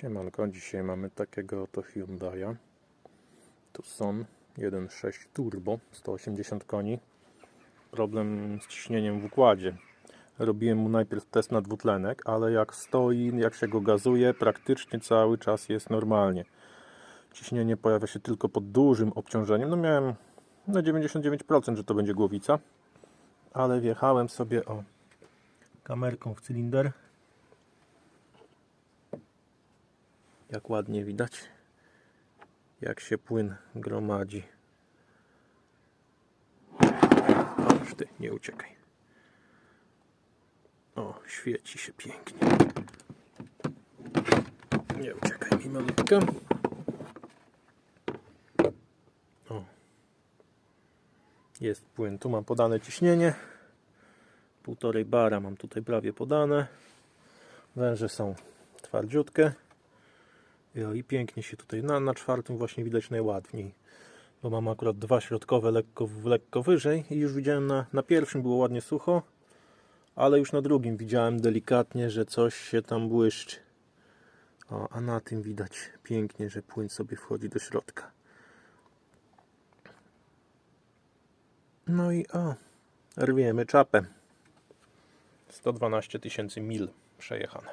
Siemanko, dzisiaj mamy takiego oto Hyundai'a. Tucson 1.6 Turbo 180 koni. Problem z ciśnieniem w układzie. Robiłem mu najpierw test na dwutlenek, ale jak stoi, jak się go gazuje, praktycznie cały czas jest normalnie. Ciśnienie pojawia się tylko pod dużym obciążeniem. No miałem na 99%, że to będzie głowica. Ale wjechałem sobie o kamerką w cylinder jak ładnie widać jak się płyn gromadzi. Oż ty, nie uciekaj. O, świeci się pięknie. Nie uciekaj mi malutka o. Jest płyn, tu mam podane ciśnienie. Półtorej bara mam tutaj prawie podane. Węże są twardziutkie I pięknie się tutaj na, na czwartym właśnie widać najładniej. Bo mam akurat dwa środkowe lekko, lekko wyżej i już widziałem na, na pierwszym było ładnie sucho, ale już na drugim widziałem delikatnie, że coś się tam błyszczy. O, a na tym widać pięknie, że płyn sobie wchodzi do środka. No i o, rwiemy czapę. 112 tysięcy mil przejechane.